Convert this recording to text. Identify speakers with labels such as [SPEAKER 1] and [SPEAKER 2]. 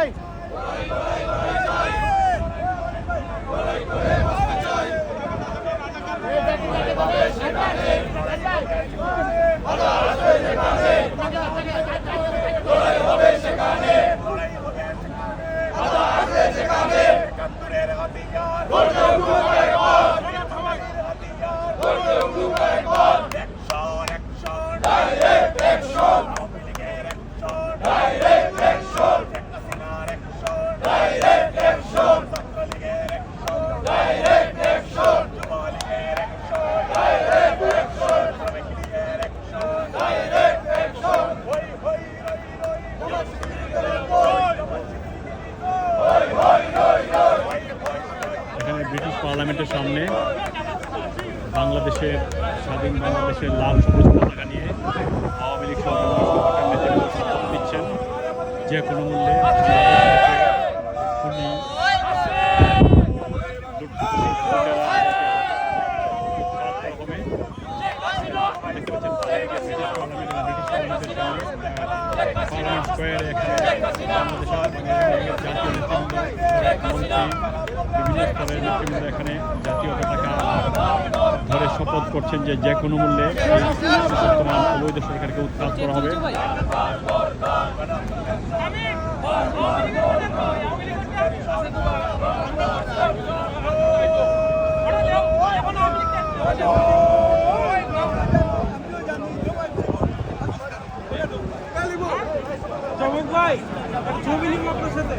[SPEAKER 1] ভাই
[SPEAKER 2] ব্রিটিশ পার্লামেন্টের সামনে। বাংলাদেশের, স্বাধীন বাংলাদেশের লাল সবুজ পতাকা নিয়ে আওয়ামী লীগ সরকার নিচ্ছেন যে কোনো মূল্যে সরকারের মুখ্যমন্ত্রী এখানে জাতীয় পতাকা ধরে শপথ করছেন যে যে কোনো মূল্যে বর্তমান অবৈধ সরকারকে উৎখাত করা হবে। ভাই, ছবি আপনার সাথে।